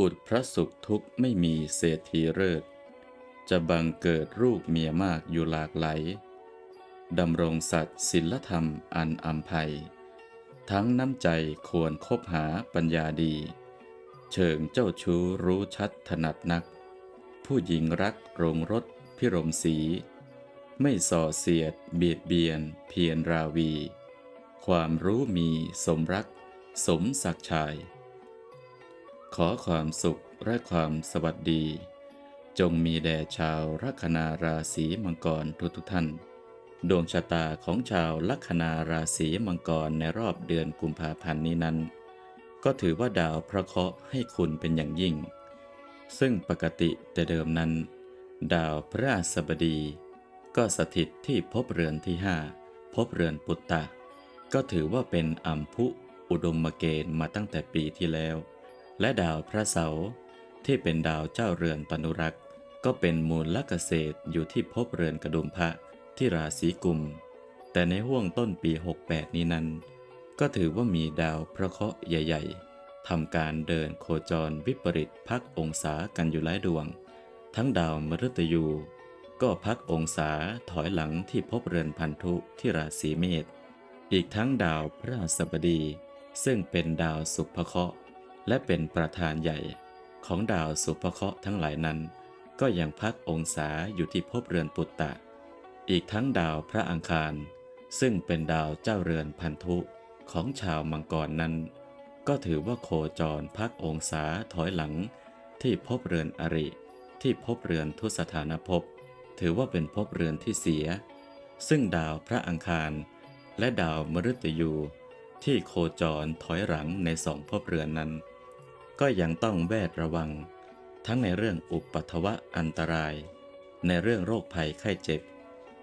อุดพระสุขทุกข์ไม่มีเศรษฐีเลิศจะบังเกิดรูปเมียมากอยู่หลากไหลดำรงสัตว์ศิลธรรมอันอัมภัย ทั้งน้ำใจควรคบหาปัญญาดี เชิงเจ้าชู้รู้ชัดถนัดนัก ผู้หญิงรักโรงรถพิรมสี ไม่ส่อเสียดเบียดเบียนเพียรราวี ความรู้มีสมรัก สมศักชาย ขอความสุขและความสวัสดี จงมีแด่ชาวลัคนาราศีมังกรทุกทุกท่าน ดวงชะตาของชาวลัคนาราศีมังกรในรอบเดือนกุมภาพันธ์นี้นั้น ก็ถือว่าดาวพระเคราะห์ให้คุณเป็นอย่างยิ่ง ซึ่งปกติแต่เดิมนั้น ดาวพระราชบดี ก็สถิตที่ภพเรือนที่ห้าภพเรือนปุตตะ ก็ถือว่าเป็นอัมพุอุดมเกณฑ์มาตั้งแต่ปีที่แล้ว และดาวพระเสาร์ที่เป็นดาวเจ้าเรือนตนุรักษ์ก็เป็นมูลลเกษตรอยู่ที่ภพเรือนกระดุมพระที่ราศีกุม แต่ในห่วงต้นปี 68 นี้นั้น ก็ถือว่ามีดาวพระเคราะห์ใหญ่ ๆทำการเดินโคจรวิปริตพักองศากันอยู่หลายดวง ทั้งดาวมฤตยู ก็พักองศาถอยหลังที่ภพเรือนพันธุที่ราศีเมษอีกทั้งดาวพระราชบดี ซึ่งเป็นดาวสุภเคราะห์ และเป็นประธานใหญ่ ของดาวสุภเคราะห์ทั้งหลายนั้น ก็ยังพักองศาอยู่ที่ภพเรือนปุตตะ อีกทั้งดาวพระอังคาร ซึ่งเป็นดาวเจ้าเรือนพันธุของชาวมังกรนั้น ก็ถือว่าโคจรพักองศาถอยหลัง ที่ภพเรือนอริ ที่ภพเรือนทุสถานภพถือว่าเป็นภพเรือนที่เสีย ซึ่งดาวพระอังคาร และดาวมฤตยูที่โคจรถอยหลังในสองภพเรือนนั้น ก็ยังต้องแวดระวัง ทั้งในเรื่องอุปัทวะอันตราย ในเรื่องโรคภัยไข้เจ็บ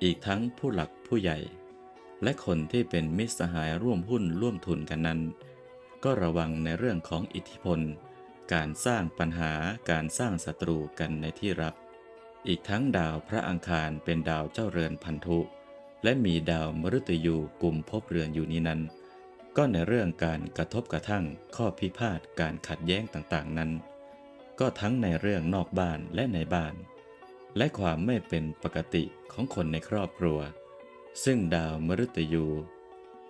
อีกทั้งผู้หลักผู้ใหญ่ และคนที่เป็นมิตรสหายร่วมหุ้นร่วมทุนกันนั้น ก็ระวังในเรื่องของอิทธิพล การสร้างปัญหาการสร้างศัตรูกันในที่รับ อีกทั้งดาวพระอังคารเป็นดาวเจ้าเรือนพันธุ และมีดาวมฤตยูกลุ่มภพเรือนอยู่นี้นั้น ก็ในเรื่องการกระทบกระทั่งข้อพิพาทการขัดแย้งต่างๆนั้น ก็ทั้งในเรื่องนอกบ้านและในบ้าน และความไม่เป็นปกติของคนในครอบครัว ซึ่งดาวมฤตยู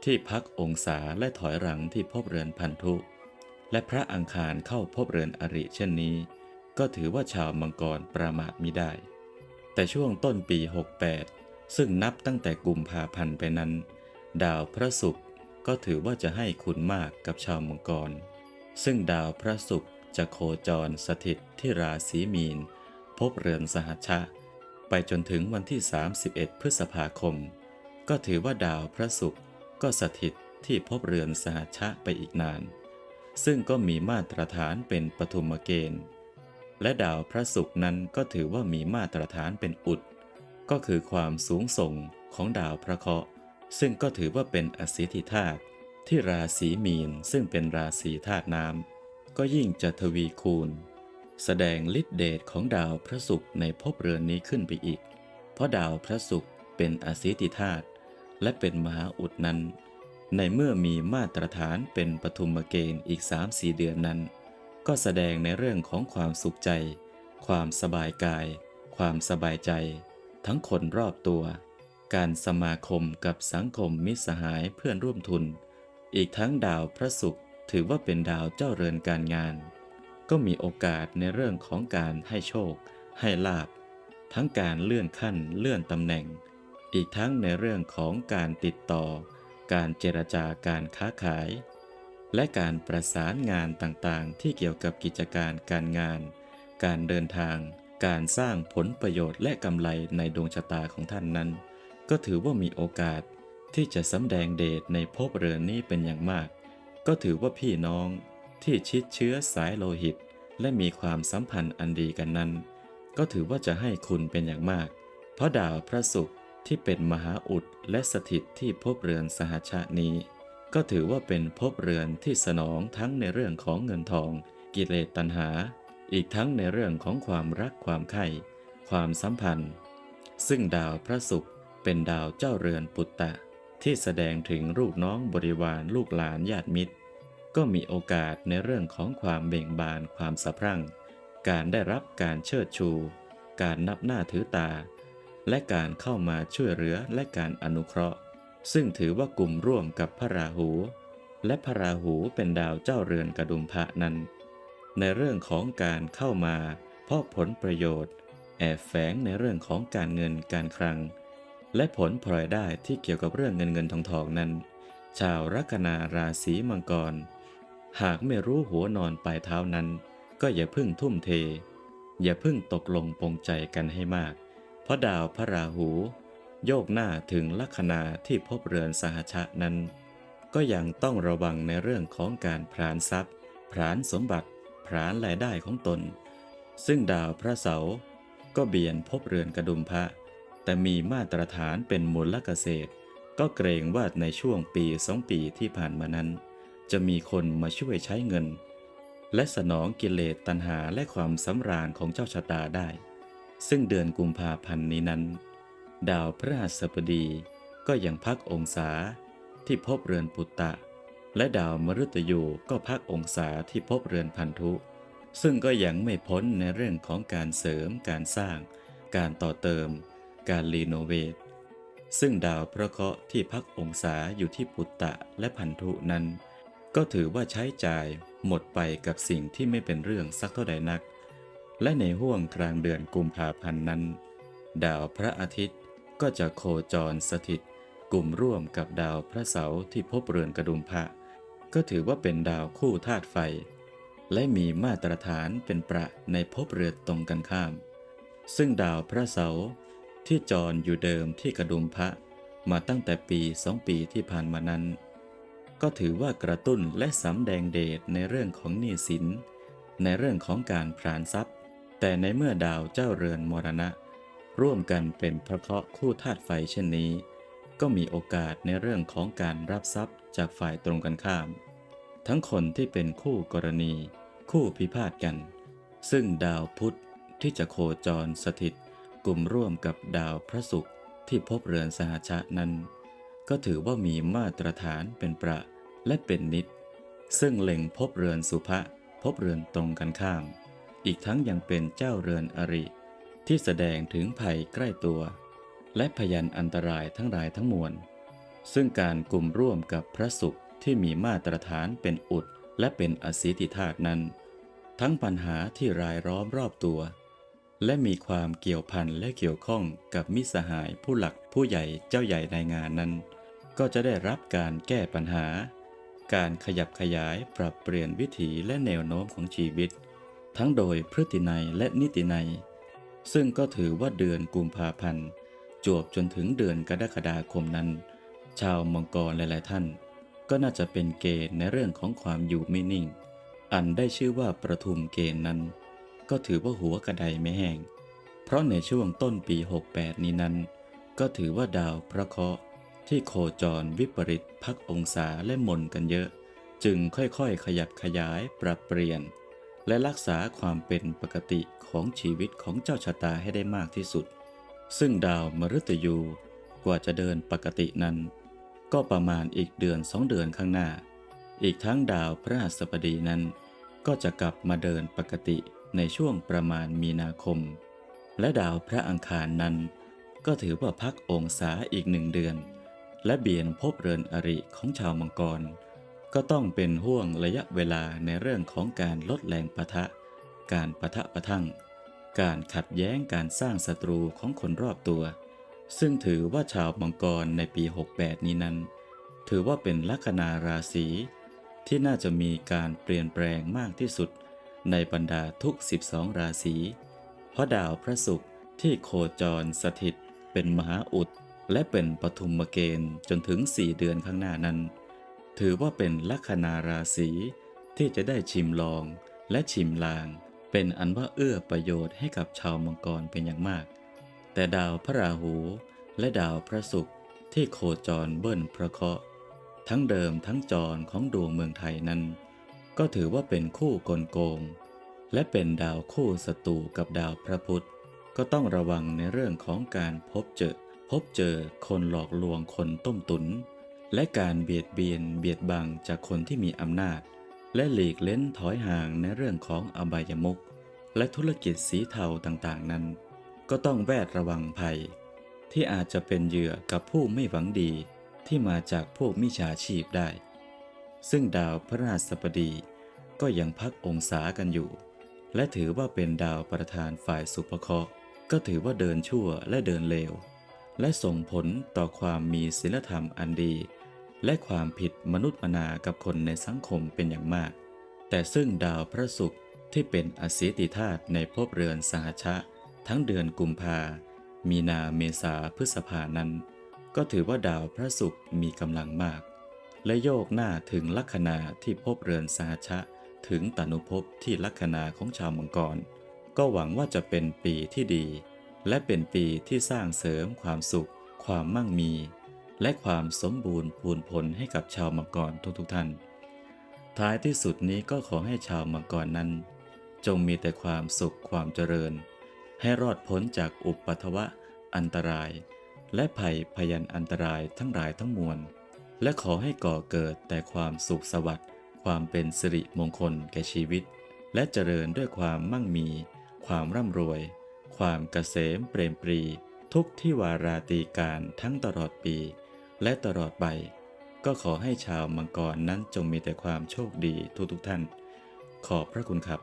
ที่พักองศาและถอยหลังที่พบเรือนพันธุ และพระอังคารเข้าพบเรือนอริเช่นนี้ ก็ถือว่าชาวมังกรประมาทมิได้ แต่ช่วงต้นปี 68 ซึ่งนับตั้งแต่กุมภาพันธ์ไปนั้น ดาวพระศุกร์ ก็ถือว่าจะให้คุณมากกับชาวมังกร ซึ่งดาวพระศุกร์จะโคจรสถิตที่ราศีมีน พบเรือนสหัชชะไปจนถึงวันที่ 31 พฤษภาคม ก็ถือว่าดาวพระศุกร์ก็สถิตที่พบเรือนสหัชชะไปอีกนาน ซึ่งก็มีมาตรฐานเป็นปฐุมเกณฑ์ และดาวพระศุกร์นั้นก็ถือว่ามีมาตรฐานเป็นอุด ก็คือความสูงส่งของดาวพระเคราะห์ ซึ่งก็ถือว่าเป็นอสิธิธาตุที่ราศีมีนซึ่งเป็นราศีธาตุน้ำก็ยิ่งจะทวีคูณ แสดงฤทธิเดชของดาวพระศุกร์ในภพเรือนนี้ขึ้นไปอีก เพราะดาวพระศุกร์เป็นอสิธิธาตุและเป็นมหาอุดนั้น ในเมื่อมีมาตรฐานเป็นปฐุมเกณฑ์อีก 3-4 เดือนนั้น ก็แสดงในเรื่องของความสุขใจ ความสบายกาย ความสบายใจ ทั้งคนรอบตัว การสมาคมกับสังคมมิตรสหายเพื่อนร่วมทุน อีกทั้งดาวพระศุกร์ถือว่าเป็นดาวเจ้าเรือนการงาน ก็มีโอกาสในเรื่องของการให้โชค ให้ลาบ ทั้งการเลื่อนขั้นเลื่อนตำแหน่ง อีกทั้งในเรื่องของการติดต่อ การเจรจาการค้าขาย และการประสานงานต่างๆ ที่เกี่ยวกับกิจการการงาน การเดินทาง การสร้างผลประโยชน์และกำไรในดวงชะตาของท่านนั้น ก็ถือว่ามีโอกาสที่จะสำแดงเดชในภพเรือนนี้เป็นอย่างมาก ก็ถือว่าพี่น้องที่ชิดเชื้อสายโลหิต และมีความสัมพันธ์อันดีกันนั้น ก็ถือว่าจะให้คุณเป็นอย่างมาก เพราะดาวพระศุกร์ที่เป็นมหาอุดและสถิตที่ภพเรือนสหชานี้ ก็ถือว่าเป็นภพเรือนที่สนองทั้งในเรื่องของเงินทอง กิเลสตัณหา อีกทั้งในเรื่องของความรักความใคร่ความสัมพันธ์ ซึ่งดาวพระศุกร์ เป็นดาวเจ้าเรือนปุตตะ ที่แสดงถึงลูกน้องบริวารลูกหลานญาติมิตร ก็มีโอกาสในเรื่องของความเบ่งบานความสะพรั่ง การได้รับการเชิดชู การนับหน้าถือตา และการเข้ามาช่วยเหลือและการอนุเคราะห์ ซึ่งถือว่ากลุ่มร่วมกับพระราหู และพระราหูเป็นดาวเจ้าเรือนกระดุมพระนั้น ในเรื่องของการเข้ามาเพราะผลประโยชน์ แอบแฝงในเรื่องของการเงินการคลัง และผลพลอยได้ที่เกี่ยวกับเรื่องเงินเงินทองทองนั้น ชาวลัคนาราศีมังกร หากไม่รู้หัวนอนปลายเท้านั้น ก็อย่าพึ่งทุ่มเท อย่าพึ่งตกลงปงใจกันให้มาก เพราะดาวพระราหู โยกหน้าถึงลัคนาที่พบเรือนสหชะนั้น ก็ยังต้องระวังในเรื่องของการพรานทรัพย์พรานสมบัติพรานรายได้ของตน ซึ่งดาวพระเสาร์ก็เบียนพบเรือนกระดุมพระ แต่มีมาตรฐานเป็นมูลเกษตร ก็เกรงว่าในช่วงปีสองปีที่ผ่านมานั้น จะมีคนมาช่วยใช้เงิน และสนองกิเลสตัณหาและความสำราญของเจ้าชะตาได้ ซึ่งเดือนกุมภาพันธ์นี้นั้น ดาวพฤหัสบดีก็ยังพักองศาที่พบเรือนปุตตะ และดาวมฤตยูก็พักองศาที่พบเรือนพันธุ ซึ่งก็ยังไม่พ้นในเรื่องของการเสริมการสร้าง การต่อเติม การรีโนเวทซึ่งดาวพระเคราะห์ที่พักองศาอยู่ที่ปุตตะและพันธุนั้น ก็ถือว่าใช้จ่ายหมดไปกับสิ่งที่ไม่เป็นเรื่องสักเท่าใดนัก และในห่วงกลางเดือนกุมภาพันธ์นั้น ดาวพระอาทิตย์ก็จะโคจรสถิต กลุ่มร่วมกับดาวพระเสาร์ที่พบเรือนกระดุมพระก็ถือว่าเป็นดาวคู่ธาตุไฟ และมีมาตรฐานเป็นประในภพเรือนตรงกันข้าม ซึ่งดาวพระเสาร์ ที่จรอยู่เดิมที่กระดุมพระมาตั้งแต่ปีสองปีที่ผ่านมานั้น ก็ถือว่ากระตุ้นและสำแดงเดชในเรื่องของหนี้สิน ในเรื่องของการพรานทรัพย์ แต่ในเมื่อดาวเจ้าเรือนมรณะ ร่วมกันเป็นพระเคราะห์คู่ธาตุไฟเช่นนี้ ก็มีโอกาสในเรื่องของการรับทรัพย์จากฝ่ายตรงกันข้าม ทั้งคนที่เป็นคู่กรณี คู่พิพาทกัน ซึ่งดาวพุธที่จะโคจรสถิต กลุ่มร่วมกับดาวพระศุกร์ที่พบเรือนสหชะนั้น ก็ถือว่ามีมาตรฐานเป็นประและเป็นนิด ซึ่งเล็งพบเรือนสุภะพบเรือนตรงกันข้าม อีกทั้งยังเป็นเจ้าเรือนอริ ที่แสดงถึงภัยใกล้ตัว และพยันอันตรายทั้งหลายทั้งมวล ซึ่งการกลุ่มร่วมกับพระศุกร์ที่มีมาตรฐานเป็นอุดและเป็นอสิติธาตุนั้น ทั้งปัญหาที่รายล้อมรอบตัว และมีความเกี่ยวพันและเกี่ยวข้องกับมิสหายผู้หลักผู้ใหญ่เจ้าใหญ่ในงานนั้น ก็จะได้รับการแก้ปัญหา การขยับขยายปรับเปลี่ยนวิถีและแนวโน้มของชีวิต ทั้งโดยพฤตินัยและนิตินัย ซึ่งก็ถือว่าเดือนกุมภาพันธ์จวบจนถึงเดือนกรกฎาคมนั้น ชาวมังกรหลายๆท่าน ก็น่าจะเป็นเกณฑ์ในเรื่องของความอยู่ไม่นิ่ง อันได้ชื่อว่าประทุมเกณฑ์นั้น ก็ถือว่าหัวกระไดไม่แห้ง เพราะในช่วงต้นปี 68 นี้นั้น ก็ถือว่าดาวพระเคราะห์ที่โคจรวิปริตพักองศาและมนกันเยอะ จึงค่อยๆ ขยับขยายปรับเปลี่ยน และรักษาความเป็นปกติของชีวิตของเจ้าชะตาให้ได้มากที่สุด ซึ่งดาวมฤตยูกว่าจะเดินปกตินั้น ก็ประมาณอีกเดือนสองเดือนข้างหน้า อีกทั้งดาวพระหัสบดีนั้น ก็จะกลับมาเดินปกติ ในช่วงประมาณมีนาคม และดาวพระอังคารนั้น ก็ถือว่าพักองศาอีกหนึ่งเดือน และเบียนพบเรือนอริของชาวมังกร ก็ต้องเป็นห่วงระยะเวลาในเรื่องของการลดแรงปะทะ การปะทะประทั่ง การขัดแย้งการสร้างศัตรูของคนรอบตัว ซึ่งถือว่าชาวมังกรในปี 68 นี้นั้น ถือว่าเป็นลัคนาราศีที่น่าจะมีการเปลี่ยนแปลงมากที่สุด ในบรรดาทุก 12 ราศี เพราะดาวพระศุกร์ที่โคจรสถิต เป็นมหาอุด และเป็นปฐุมเกณฑ์จนถึง 4 เดือนข้างหน้านั้น ถือว่าเป็นลัคนาราศีที่จะได้ชิมลองและชิมลาง เป็นอันว่าเอื้อประโยชน์ให้กับชาวมังกรเป็นอย่างมาก แต่ดาวพระราหูและดาวพระศุกร์ที่โคจรเบิ้ลพระเคราะห์ทั้งเดิมทั้งจรของดวงเมืองไทยนั้น ก็ถือว่าเป็นคู่กลโกง และเป็นดาวคู่ศัตรูกับดาวพระพุธ ก็ต้องระวังในเรื่องของการพบเจอ พบเจอคนหลอกลวงคนต้มตุน และการเบียดเบียนเบียดบังจากคนที่มีอำนาจ และหลีกเล้นถอยห่างในเรื่องของอบายมุขและธุรกิจสีเทาต่างๆนั้น ก็ต้องแวดระวังภัย ที่อาจจะเป็นเหยื่อกับผู้ไม่หวังดีที่มาจากพวกมิจฉาชีพได้ ซึ่งดาวพระราชบดีก็ยังพักองศากันอยู่ และถือว่าเป็นดาวประธานฝ่ายสุภเคราะห์ก็ถือว่าเดินชั่วและเดินเลว และส่งผลต่อความมีศีลธรรมอันดี และความผิดมนุษย์มนากับคนในสังคมเป็นอย่างมาก แต่ซึ่งดาวพระศุกร์ที่เป็นอสีติธาตุในภพเรือนสหชะ ทั้งเดือนกุมภา มีนาเมษาพฤษภานั้น ก็ถือว่าดาวพระศุกร์มีกำลังมาก และโยกหน้าถึงลัคนาที่ภพเรือนสหชะ ถึงตนุภพที่ลัคนาของชาวมังกร ก็หวังว่าจะเป็นปีที่ดี และเป็นปีที่สร้างเสริมความสุข ความมั่งมี และความสมบูรณ์พูนผลให้กับชาวมังกรทุกๆท่าน ท้ายที่สุดนี้ก็ขอให้ชาวมังกรนั้น จงมีแต่ความสุขความเจริญ ให้รอดพ้นจากอุปัทวะอันตราย และภัยพยันอันตรายทั้งหลายทั้งมวล และขอให้ก่อเกิดแต่ความสุขสวัสดิ์ความเป็นสิริมงคลแก่ชีวิต และเจริญด้วยความมั่งมี ความร่ำรวย ความเกษมเปรมปรี ทุกที่วาราตีการทั้งตลอดปี และตลอดไป ก็ขอให้ชาวมังกรนั้นจงมีแต่ความโชคดีทุกๆท่าน ขอบพระคุณครับ